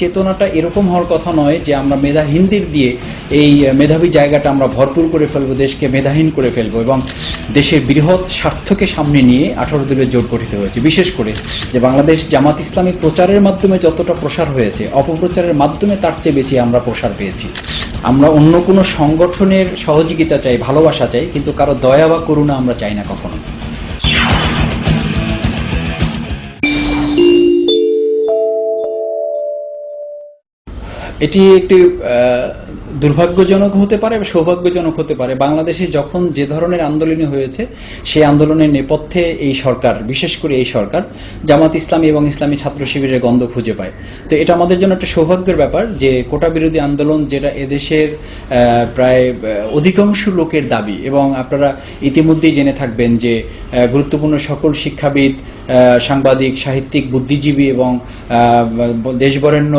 চেতনাটা এরকম হওয়ার কথা নয় যে আমরা মেধাহীনদের দিয়ে এই মেধাবী জায়গাটা আমরা ভরপুর করে ফেলব, দেশকে মেধাহীন করে ফেলব এবং দেশের বৃহৎ স্বার্থকে সামনে নিয়ে আঠারো দলীয় জোট গঠিত হয়েছে। বিশেষ করে যে বাংলাদেশ জামাত ইসলামী প্রচারের মাধ্যমে যতটা প্রসার হয়েছে, অপপ্রচারের মাধ্যমে তার চেয়ে বেশি আমরা প্রসার পেয়েছি। আমরা অন্য কোনো সংগঠনের সহযোগিতা চাই, ভালোবাসা চাই, কিন্তু কারও দয়া বা করুণা আমরা চাই না কখনো। এটি একটি দুর্ভাগ্যজনক হতে পারে সৌভাগ্যজনক হতে পারে। বাংলাদেশে যখন যে ধরনের আন্দোলনই হয়েছে, সেই আন্দোলনের নেপথ্যে এই সরকার, বিশেষ করে এই সরকার, জামাত ইসলামী এবং ইসলামী ছাত্র শিবিরের গন্ধ খুঁজে পায়। তো এটা আমাদের জন্য একটা সৌভাগ্যের ব্যাপার যে কোটা বিরোধী আন্দোলন যেটা এদেশের প্রায় অধিকাংশ লোকের দাবি এবং আপনারা ইতিমধ্যেই জেনে থাকবেন যে গুরুত্বপূর্ণ সকল শিক্ষাবিদ সাংবাদিক, সাহিত্যিক, বুদ্ধিজীবী এবং দেশবরেণ্য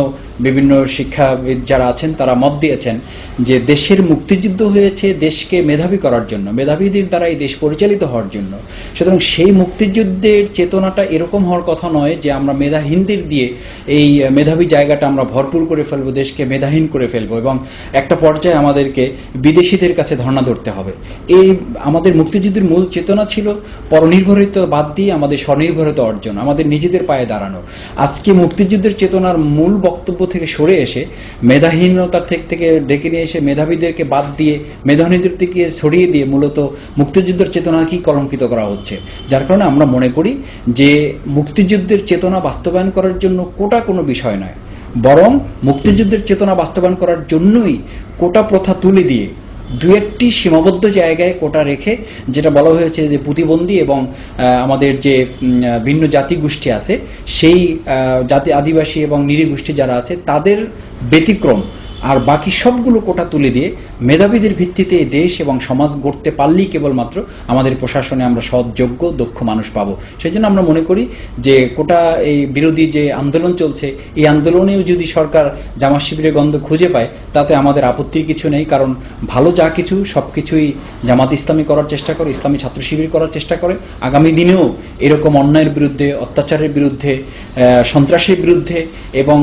বিভিন্ন শিক্ষাবিদ যারা আছেন, তারা মত দিয়েছেন যে দেশের মুক্তিযুদ্ধ হয়েছে দেশকে মেধাবী করার জন্য, মেধাবীদের দ্বারা এই দেশ পরিচালিত হওয়ার জন্য। সুতরাং সেই মুক্তিযুদ্ধের চেতনাটা এরকম হওয়ার কথা নয় যে আমরা মেধাহীনদের দিয়ে এই মেধাবী জায়গাটা আমরা ভরপুর করে ফেলব, দেশকে মেধাহীন করে ফেলব এবং একটা পর্যায়ে আমাদেরকে বিদেশিদের কাছে ধর্ণা ধরতে হবে। এই আমাদের মুক্তিযুদ্ধের মূল চেতনা ছিল পরনির্ভরিত বাদ দিয়ে আমাদের স্বনির্ভরতা অর্জন, আমাদের নিজেদের পায়ে দাঁড়ানো। আজকে মুক্তিযুদ্ধের চেতনার মূল বক্তব্য থেকে সরে এসে মেধাহীনতার থেকে থেকে ডেকে নিয়ে এসে মেধাবীদেরকে বাদ দিয়ে মেধাহীনদের থেকে সরিয়ে দিয়ে মূলত মুক্তিযুদ্ধের চেতনাকেই কলঙ্কিত করা হচ্ছে? যার কারণে আমরা মনে করি যে মুক্তিযুদ্ধের চেতনা বাস্তবায়ন করার জন্য কোটা কোনো বিষয় নয়। বরং মুক্তিযুদ্ধের চেতনা বাস্তবায়ন করার জন্যই কোটা প্রথা তুলে দিয়ে দু একটি সীমাবদ্ধ জায়গায় কোটা রেখে যেটা বলা হয়েছে যে প্রতিবন্ধী এবং আমাদের যে ভিন্ন জাতি গোষ্ঠী আছে, সেই জাতি আদিবাসী এবং নিরী গোষ্ঠী যারা আছে, তাদের ব্যতিক্রম আর বাকি সবগুলো কোটা তুলে দিয়ে মেধাবীদের ভিত্তিতে দেশ এবং সমাজ গড়তে পারলেই কেবলমাত্র আমাদের প্রশাসনে আমরা সৎ, যোগ্য, দক্ষ মানুষ পাবো। সেই জন্য আমরা মনে করি যে কোটা, এই বিরোধী যে আন্দোলন চলছে, এই আন্দোলনেও যদি সরকার জামা শিবিরের গন্ধ খুঁজে পায়, তাতে আমাদের আপত্তির কিছু নেই, কারণ ভালো যা কিছু সব কিছুই জামাত ইসলামী করার চেষ্টা করে, ইসলামী ছাত্র শিবির করার চেষ্টা করে। আগামী দিনেও এরকম অন্যায়ের বিরুদ্ধে, অত্যাচারের বিরুদ্ধে সন্ত্রাসের বিরুদ্ধে এবং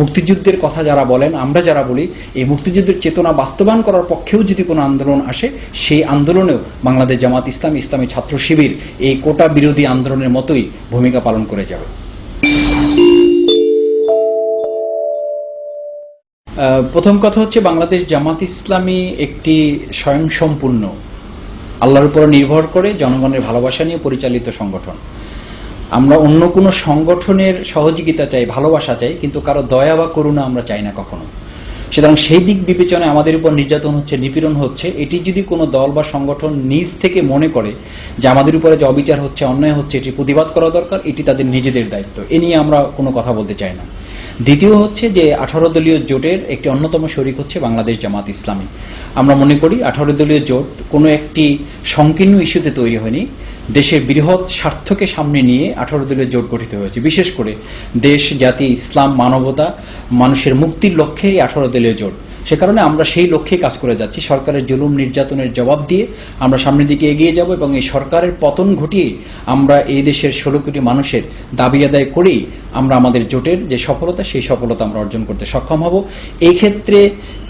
মুক্তিযুদ্ধের কথা যারা বলেন, আমরা যারা বলি, এই মুক্তিযুদ্ধের চেতনা বাস্তবায়ন করার পক্ষেও যদি কোনো আন্দোলন আসে, সেই আন্দোলনেও বাংলাদেশ জামাত ইসলাম ইসলামী ছাত্র শিবির এই কোটা বিরোধী আন্দোলনের মতোই ভূমিকা পালন করে যাবে। প্রথম কথা হচ্ছে বাংলাদেশ জামাত ইসলামী একটি স্বয়ংসম্পূর্ণ, আল্লাহর উপর নির্ভর করে জনগণের ভালোবাসা নিয়ে পরিচালিত সংগঠন। আমরা অন্য কোনো সংগঠনের সহযোগিতা চাই, ভালোবাসা চাই, কিন্তু কারও দয়া বা করুণা আমরা চাই না কখনো। সুতরাং সেই দিক বিবেচনায় আমাদের উপর নির্যাতন হচ্ছে, নিপীড়ন হচ্ছে। এটি যদি কোনো দল বা সংগঠন নিজ থেকে মনে করে যে আমাদের উপরে যে অবিচার হচ্ছে, অন্যায় হচ্ছে এটি প্রতিবাদ করা দরকার, এটি তাদের নিজেদের দায়িত্ব। এ নিয়ে আমরা কোনো কথা বলতে চাই না। দ্বিতীয় হচ্ছে যে আঠারো দলীয় জোটের একটি অন্যতম শরিক হচ্ছে বাংলাদেশ জামাত ইসলামী। আমরা মনে করি আঠারো দলীয় জোট কোনো একটি সংকীর্ণ ইস্যুতে তৈরি হয়নি। দেশের বৃহৎ স্বার্থকে সামনে নিয়ে আঠারো দলীয় জোট গঠিত হয়েছে। বিশেষ করে দেশ, জাতি, ইসলাম, মানবতা, মানুষের মুক্তির লক্ষ্যে এই আঠারো দলীয় জোট। সে কারণে আমরা সেই লক্ষ্যে কাজ করে যাচ্ছি। সরকারের জুলুম নির্যাতনের জবাব দিয়ে আমরা সামনের দিকে এগিয়ে যাব এবং এই সরকারের পতন ঘটিয়ে আমরা এই দেশের ষোলো কোটি মানুষের দাবি আদায় করেই আমরা আমাদের জোটের যে সফলতা, সেই সফলতা আমরা অর্জন করতে সক্ষম হব। এই ক্ষেত্রে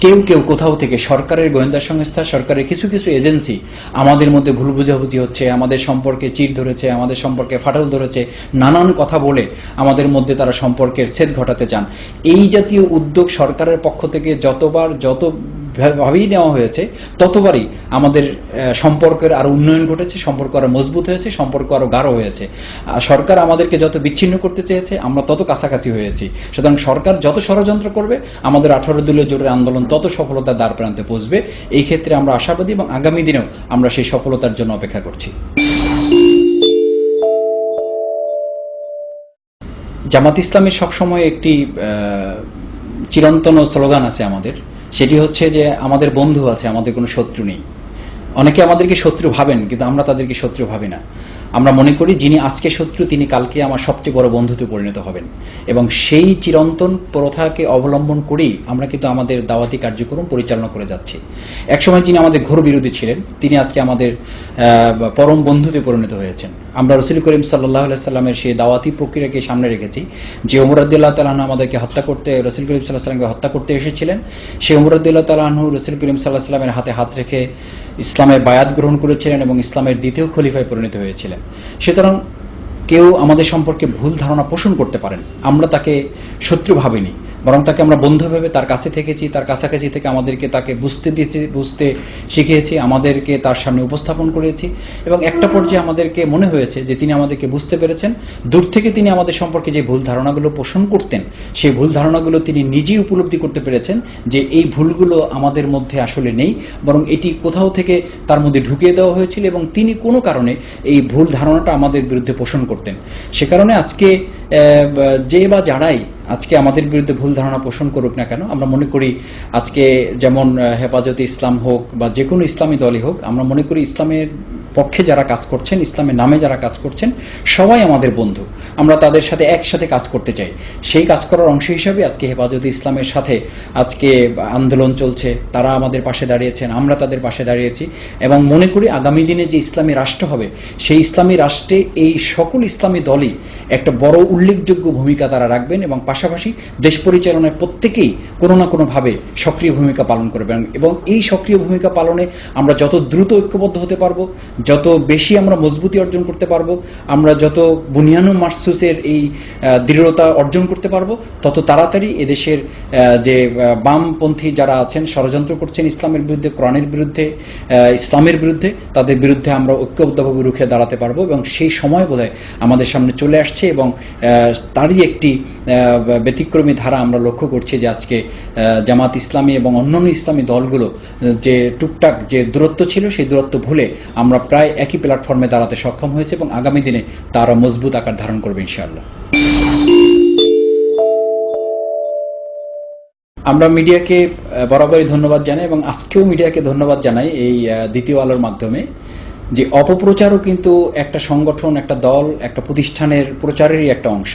কেউ কেউ কোথাও থেকে সরকারের গোয়েন্দা সংস্থা, সরকারের কিছু কিছু এজেন্সি আমাদের মধ্যে ভুল বুঝাবুঝি হচ্ছে, আমাদের সম্পর্কে চির ধরেছে, আমাদের সম্পর্কে ফাটল ধরেছে, নানান কথা বলে আমাদের মধ্যে তারা সম্পর্কের ছেদ ঘটাতে চান। এই জাতীয় উদ্যোগ সরকারের পক্ষ থেকে যতবার যত ভাবেই নেওয়া হয়েছে, ততবারই আমাদের সম্পর্কের আরও উন্নয়ন ঘটেছে, সম্পর্ক আরও মজবুত হয়েছে, সম্পর্ক আরও গাঢ় হয়েছে। সরকার আমাদেরকে যত বিচ্ছিন্ন করতে চেয়েছে, আমরা তত কাছাকাছি হয়েছি। সুতরাং সরকার যত ষড়যন্ত্র করবে, আমাদের আঠারো দলীয় জোটের আন্দোলন তত সফলতার দ্বার প্রান্তে পৌঁছবে। এই ক্ষেত্রে আমরা আশাবাদী এবং আগামী দিনেও আমরা সেই সফলতার জন্য অপেক্ষা করছি। জামাত ইসলামের সবসময় একটি চিরন্তন স্লোগান আছে আমাদের। সেটি হচ্ছে যে আমাদের বন্ধু আছে, আমাদের কোনো শত্রু নেই। অনেকে আমাদেরকে শত্রু ভাবেন, কিন্তু আমরা তাদেরকে শত্রু ভাবি না। আমরা মনে করি যিনি আজকে শত্রু, তিনি কালকে আমার সবচেয়ে বড় বন্ধুতে পরিণত হবেন। এবং সেই চিরন্তন প্রথাকে অবলম্বন করেই আমরা কিন্তু আমাদের দাওয়াতি কার্যক্রম পরিচালনা করে যাচ্ছি। একসময় যিনি আমাদের ঘোর বিরোধী ছিলেন, তিনি আজকে আমাদের পরম বন্ধুতে পরিণত হয়েছেন। আমরা রসুল করিম সাল্লাহ সাল্লামের সেই দাওয়াতি প্রক্রিয়াকে সামনে রেখেছি, যে উমরাদ্দুল্লাহ তালাহ আমাদেরকে হত্যা করতে, রসুল করিম সাল্লাহ সাল্লামকে হত্যা করতে এসেছিলেন। সেই উমরাদ্দুল্লাহ তালাহু রসুল করিম সাল্লাহ সাল্লামের হাতে হাত রেখে ইসলামের বায়াত গ্রহণ করেছিলেন এবং ইসলামের দ্বিতীয় খলিফায় পরিণত হয়েছিলেন। সুতরাং কেউ আমাদের সম্পর্কে ভুল ধারণা পোষণ করতে পারেন। আমরা তাকে শত্রু ভাবিনি। বরং তাকে আমরা বন্ধু ভেবে তার কাছে থেকেছি, তার কাছাকাছি থেকে আমাদেরকে তাকে বুঝতে দিয়েছি, বুঝতে শিখিয়েছি, আমাদেরকে তার সামনে উপস্থাপন করেছি এবং একটা পর্যায়ে আমাদেরকে মনে হয়েছে যে তিনি আমাদেরকে বুঝতে পেরেছেন। দূর থেকে তিনি আমাদের সম্পর্কে যে ভুল ধারণাগুলো পোষণ করতেন, সেই ভুল ধারণাগুলো তিনি নিজেই উপলব্ধি করতে পেরেছেন যে এই ভুলগুলো আমাদের মধ্যে আসলে নেই, বরং এটি কোথাও থেকে তার মধ্যে ঢুকিয়ে দেওয়া হয়েছিল এবং তিনি কোনো কারণে এই ভুল ধারণাটা আমাদের বিরুদ্ধে পোষণ করতেন। সে কারণে আজকে যে বা যারাই আজকে আমাদের বিরুদ্ধে ভুল ধারণা পোষণ করুক না কেন, আমরা মনে করি আজকে যেমন হেফাজতে ইসলাম হোক বা যে কোনো ইসলামী দলই হোক, আমরা মনে করি ইসলামের পক্ষে যারা কাজ করছেন, ইসলামের নামে যারা কাজ করছেন, সবাই আমাদের বন্ধু। আমরা তাদের সাথে একসাথে কাজ করতে চাই। সেই কাজ করার অংশ হিসাবে আজকে হেফাজতে ইসলামের সাথে আজকে আন্দোলন চলছে, তারা আমাদের পাশে দাঁড়িয়েছেন, আমরা তাদের পাশে দাঁড়িয়েছি এবং মনে করি আগামী দিনে যে ইসলামী রাষ্ট্র হবে, সেই ইসলামী রাষ্ট্রে এই সকল ইসলামী দলই একটা বড় উল্লেখযোগ্য ভূমিকা তারা রাখবেন এবং পাশাপাশি দেশ পরিচালনায় প্রত্যেকেই কোনো না কোনোভাবে সক্রিয় ভূমিকা পালন করবেন এবং এই সক্রিয় ভূমিকা পালনে আমরা যত দ্রুত ঐক্যবদ্ধ হতে পারব, যত বেশি আমরা মজবুতি অর্জন করতে পারব, আমরা যত বুনিয়ানু মার্সুসের এই দৃঢ়তা অর্জন করতে পারব, তত তাড়াতাড়ি এদেশের যে বামপন্থী যারা আছেন, ষড়যন্ত্র করছেন ইসলামের বিরুদ্ধে, কোরআনের বিরুদ্ধে ইসলামের বিরুদ্ধে, তাদের বিরুদ্ধে আমরা ঐক্যবদ্ধভাবে রুখে দাঁড়াতে পারব এবং সেই সময় বোধহয় আমাদের সামনে চলে আসছে এবং তারই একটি ব্যতিক্রমী ধারা আমরা লক্ষ্য করছি যে আজকে জামাত ইসলামী এবং অন্যান্য ইসলামী দলগুলো যে টুকটাক যে দূরত্ব ছিল সেই দূরত্ব ভুলে আমরা প্রায় একই প্ল্যাটফর্মে দাঁড়াতে সক্ষম হয়েছে এবং আগামী দিনে তারা মজবুত আকার ধারণ করবে ইনশাআল্লাহ। আমরা মিডিয়াকে বরাবরই ধন্যবাদ জানাই এবং আজকেও মিডিয়াকে ধন্যবাদ জানাই এই দ্বিতীয় আলোর মাধ্যমে যে অপপ্রচারও কিন্তু একটা সংগঠন, একটা দল, একটা প্রতিষ্ঠানের প্রচারেরই একটা অংশ।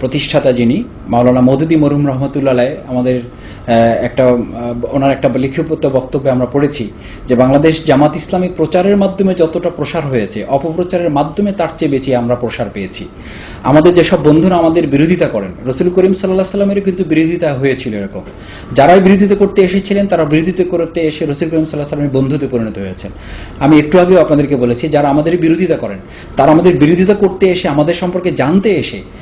প্রতিষ্ঠাতা যিনি, মাওলানা মদুদি মরুম রহমতুল্লাহ আমাদের একটা ওনার একটা লিখিত বক্তব্যে আমরা পড়েছি যে বাংলাদেশ জামাত ইসলামী প্রচারের মাধ্যমে যতটা প্রসার হয়েছে, অপপ্রচারের মাধ্যমে তার চেয়ে বেশি আমরা প্রসার পেয়েছি। আমাদের যেসব বন্ধুরা আমাদের বিরোধিতা করেন, রসুল করিম সাল্লাহ সাল্লামেরও কিন্তু বিরোধিতা হয়েছিল এরকম। যারাই বিরোধিতা করতে এসেছিলেন, তারা বিরোধিতা করতে এসে রসুল করিম সাল্লাহ সাল্লামের বন্ধুতে পরিণত হয়েছেন। আমি একটু আগেও আপনাদেরকে বলেছি, যারা আমাদের বিরোধিতা করেন, তারা আমাদের বিরোধিতা করতে এসে আমাদের সম্পর্কে জানতে এসে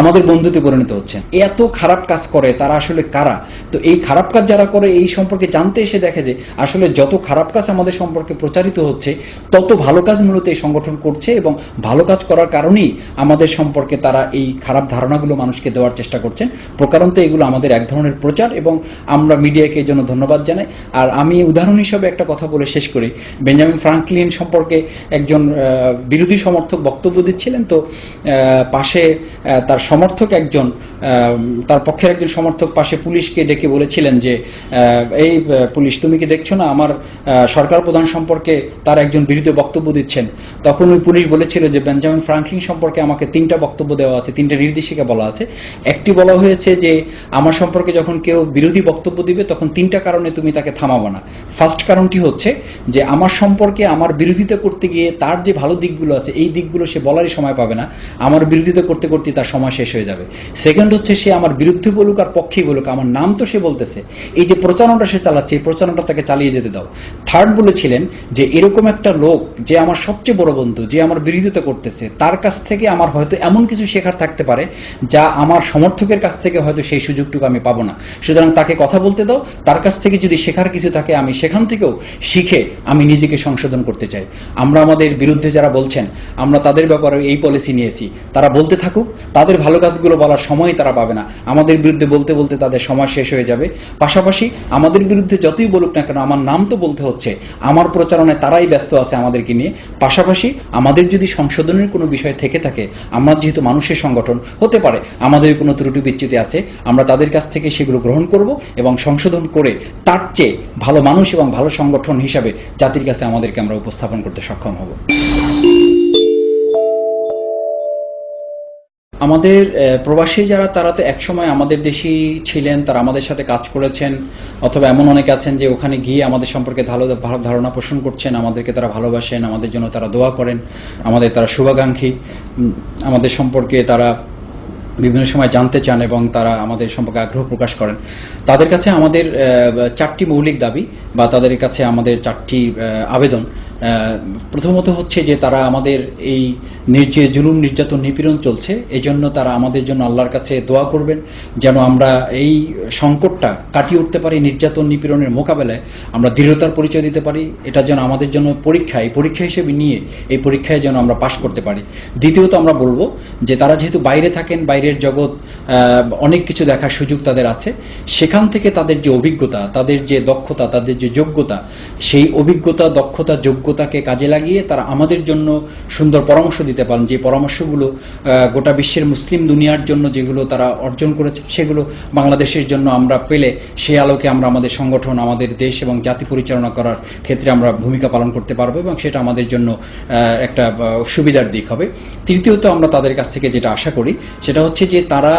আমাদের বন্ধুতে পরিণত হচ্ছেন এত খারাপ কাজ করে, তারা আসলে কারা? তো এই খারাপ কাজ যারা করে, এই সম্পর্কে জানতে এসে দেখে যে আসলে যত খারাপ কাজ আমাদের সম্পর্কে প্রচারিত হচ্ছে, তত ভালো কাজ মূলত এই সংগঠন করছে এবং ভালো কাজ করার কারণেই আমাদের সম্পর্কে তারা এই খারাপ ধারণাগুলো মানুষকে দেওয়ার চেষ্টা করছেন প্রকারান্ত এগুলো আমাদের এক ধরনের প্রচার এবং আমরা মিডিয়াকে এই জন্য ধন্যবাদ জানাই। আর আমি উদাহরণ হিসাবে একটা কথা বলে শেষ করি। বেঞ্জামিন ফ্রাঙ্কলিন সম্পর্কে একজন বিরোধী সমর্থক বক্তব্য দিচ্ছিলেন। তো পাশে তার সমর্থক একজন তার পক্ষের একজন সমর্থক পাশে পুলিশকে ডেকে বলেছিলেন যে এই পুলিশ, তুমি কি দেখছ না? আমার সরকার প্রধান সম্পর্কে তার একজন বিরুদ্ধে বক্তব্য দিচ্ছেন। তখন ওই পুলিশ বলেছিল যে, বেঞ্জামিন ফ্রাঙ্কলিন সম্পর্কে আমাকে তিনটা বক্তব্য দেওয়া আছে, তিনটা নির্দেশিকা বলা আছে। একটি বলা হয়েছে যে, আমার সম্পর্কে যখন কেউ বিরোধী বক্তব্য দিবে, তখন তিনটা কারণে তুমি তাকে থামাবো না। ফার্স্ট কারণটি হচ্ছে যে, আমার সম্পর্কে আমার বিরোধিতা করতে গিয়ে তার যে ভালো দিকগুলো আছে, এই দিকগুলো সে বলারই সময় পাবে না। আমার বিরোধিতা করতে করতে তার সময় শেষ হয়ে যাবে। সেকেন্ড হচ্ছে সে আমার বিরুদ্ধে বলুক আর পক্ষেই বলুক, আমার নাম তো সে বলতেছে। এই যে প্রচারণাটা সে চালাচ্ছে, এই প্রচারণাটা তাকে চালিয়ে যেতে দাও। থার্ড বলেছিলেন যে, এরকম একটা লোক যে আমার সবচেয়ে বড় বন্ধু, যে আমার বিরোধিতা করতেছে, তার কাছ থেকে আমার হয়তো এমন কিছু শেখার থাকতে পারে যা আমার সমর্থকের কাছ থেকে হয়তো সেই সুযোগটুকু আমি পাবো না। সুতরাং তাকে কথা বলতে দাও, তার কাছ থেকে যদি শেখার কিছু থাকে, আমি সেখান থেকেও শিখে আমি নিজেকে সংশোধন করতে চাই। আমরা আমাদের বিরুদ্ধে যারা বলছেন, আমরা তাদের ব্যাপারে এই পলিসি নিয়েছি। তারা বলতে থাকুক, তাদের ভালো কাজগুলো বলার সময় তারা পাবে না। আমাদের বিরুদ্ধে বলতে বলতে তাদের সময় শেষ হয়ে যাবে। পাশাপাশি আমাদের বিরুদ্ধে যতই বলুক না কেন, আমার নাম তো বলতে হচ্ছে। আমার প্রচারণায় তারাই ব্যস্ত আছে আমাদেরকে নিয়ে। পাশাপাশি আমাদের যদি সংশোধনের কোনো বিষয় থেকে থাকে, আমরা যেহেতু মানুষের সংগঠন, হতে পারে আমাদের কোনো ত্রুটি বিচ্যুতি আছে, আমরা তাদের কাছ থেকে সেগুলো গ্রহণ করব এবং সংশোধন করে তার চেয়ে ভালো মানুষ এবং ভালো সংগঠন হিসাবে জাতির কাছে আমাদেরকে আমরা উপস্থাপন করতে সক্ষম হব। আমাদের প্রবাসী যারা, তারা তো একসময় আমাদের দেশেই ছিলেন, তারা আমাদের সাথে কাজ করেছেন, অথবা এমন অনেকে আছেন যে ওখানে গিয়ে আমাদের সম্পর্কে ভালো ধারণা পোষণ করছেন, আমাদেরকে তারা ভালোবাসেন, আমাদের জন্য তারা দোয়া করেন, আমাদের তারা শুভাকাঙ্ক্ষী আমাদের সম্পর্কে তারা বিভিন্ন সময় জানতে চান এবং তারা আমাদের সম্পর্কে আগ্রহ প্রকাশ করেন। তাদের কাছে আমাদের চারটি মৌলিক দাবি বা তাদের কাছে আমাদের চারটি আবেদন। প্রথমত হচ্ছে যে তারা আমাদের এই যে জুলুম, নির্যাতন, নিপীড়ন চলছে। এই জন্য তারা আমাদের জন্য আল্লাহর কাছে দোয়া করবেন, যেন আমরা এই সংকটটা কাটিয়ে উঠতে পারি, নির্যাতন, নিপীড়নের মোকাবেলায় আমরা দৃঢ়তার পরিচয় দিতে পারি। এটা যেন আমাদের জন্য পরীক্ষা, এই পরীক্ষা হিসেবে নিয়ে এই পরীক্ষায় যেন আমরা পাশ করতে পারি। দ্বিতীয়ত আমরা বলব যে তারা যেহেতু বাইরে থাকেন, বাইরের জগৎ অনেক কিছু দেখার সুযোগ তাদের আছে। সেখান থেকে তাদের যে অভিজ্ঞতা, তাদের যে দক্ষতা, তাদের যে যোগ্যতা, সেই অভিজ্ঞতা, দক্ষতা, যোগ্যতাকে কাজে লাগিয়ে তারা আমাদের জন্য সুন্দর পরামর্শ দিতে পারেন। যে পরামর্শগুলো গোটা বিশ্বের মুসলিম দুনিয়ার জন্য যেগুলো তারা অর্জন করেছে, সেগুলো বাংলাদেশের জন্য আমরা পেলে সেই আলোকে আমরা আমাদের সংগঠন, আমাদের দেশ এবং জাতি পরিচালনা করার ক্ষেত্রে আমরা ভূমিকা পালন করতে পারব এবং সেটা আমাদের জন্য একটা সুবিধার দিক হবে। তৃতীয়ত আমরা তাদের কাছ থেকে যেটা আশা করি, সেটা হচ্ছে যে তারা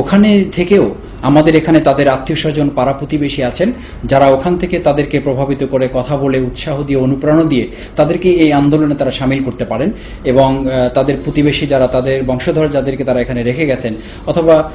ওখানে থেকেও আমাদের এখানে তাদের আত্মীয় স্বজন পাড়া প্রতিবেশী আছেন যারা ওখান থেকে তাদেরকে প্রভাবিত করে কথা বলে উৎসাহ দিয়ে অনুপ্রেরণা দিয়ে তাদেরকে এই আন্দোলনে তারা সামিল করতে পারেন এবং তাদের প্রতিবেশী যারা তাদের বংশধর যাদেরকে তারা এখানে রেখে গেছেন অথবা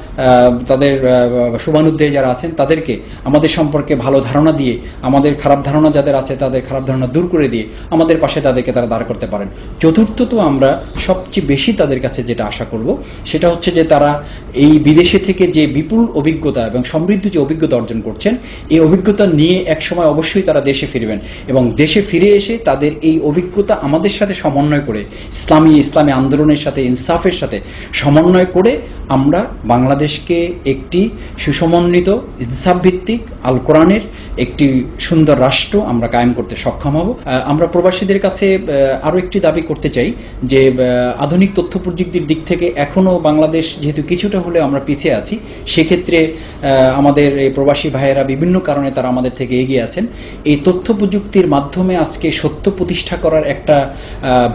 তাদের আহ, শুভানুধ্যায়ী যারা আছেন তাদেরকে আমাদের সম্পর্কে ভালো ধারণা দিয়ে আমাদের খারাপ ধারণা যাদের আছে তাদের খারাপ ধারণা দূর করে দিয়ে আমাদের পাশে তাদেরকে তারা দাঁড় করতে পারেন। চতুর্থ তো আমরা সবচেয়ে বেশি তাদের কাছে যেটা আশা করব সেটা হচ্ছে যে তারা এই বিদেশে থেকে যে বিপুল অভিজ্ঞতা এবং সমৃদ্ধ যে অভিজ্ঞতা অর্জন করছেন এই অভিজ্ঞতা নিয়ে একসময় অবশ্যই তারা দেশে ফিরবেন এবং দেশে ফিরে এসে তাদের এই অভিজ্ঞতা আমাদের সাথে সমন্বয় করে ইসলামী ইসলামী আন্দোলনের সাথে ইনসাফের সাথে সমন্বয় করে আমরা বাংলাদেশকে একটি সুসমন্বিত ইনসাফ ভিত্তিক আল কোরআনের একটি সুন্দর রাষ্ট্র আমরা কায়েম করতে সক্ষম হব। আমরা প্রবাসীদের কাছে আহ, আরও একটি দাবি করতে চাই যে আধুনিক তথ্য প্রযুক্তির দিক থেকে এখনও বাংলাদেশ যেহেতু কিছুটা হলে আমরা পিছিয়ে আছি সেক্ষেত্রে আহ, আমাদের এই প্রবাসী ভাইয়েরা বিভিন্ন কারণে তারা আমাদের থেকে এগিয়ে আছেন। এই তথ্য প্রযুক্তির মাধ্যমে আজকে সত্য প্রতিষ্ঠা করার একটা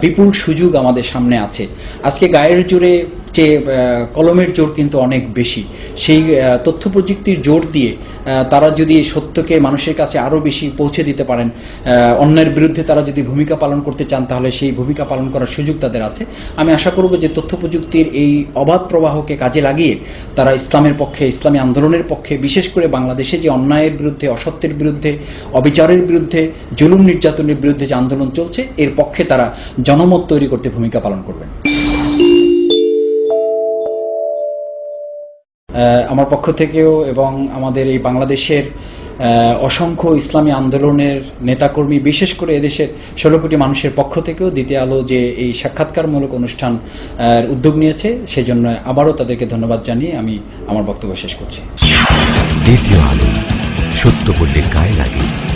বিপুল সুযোগ আমাদের সামনে আছে। আজকে গায়ের জোরে যে আহ, কলমের জোর কিন্তু অনেক বেশি। সেই তথ্য প্রযুক্তির জোর দিয়ে তারা যদি সত্যকে মানুষের কাছে আরও বেশি পৌঁছে দিতে পারেন অন্যের বিরুদ্ধে তারা যদি ভূমিকা পালন করতে চান তাহলে সেই ভূমিকা পালন করার সুযোগ তাদের আছে। আমি আশা করব যে তথ্য প্রযুক্তির এই অবাধ প্রবাহকে কাজে লাগিয়ে তারা ইসলামের পক্ষে ইসলামী আন্দোলনের পক্ষে বিশেষ করে বাংলাদেশে যে অন্যায়ের বিরুদ্ধে অসত্যের বিরুদ্ধে অবিচারের বিরুদ্ধে জুলুম নির্যাতনের বিরুদ্ধে যে আন্দোলন চলছে এর পক্ষে তারা জনমত তৈরি করতে ভূমিকা পালন করবেন। আমার পক্ষ থেকেও এবং আমাদের এই বাংলাদেশের অসংখ্য ইসলামী আন্দোলনের নেতাকর্মী, বিশেষ করে এদেশের ষোলো কোটি মানুষের পক্ষ থেকেও দ্বিতীয় আলো যে এই সাক্ষাৎকারমূলক অনুষ্ঠান উদ্যোগ নিয়েছে, সেজন্য আবারও তাদেরকে ধন্যবাদ জানিয়ে আমি আমার বক্তব্য শেষ করছি। দ্বিতীয় আলো, সত্য গায়ে লাগে।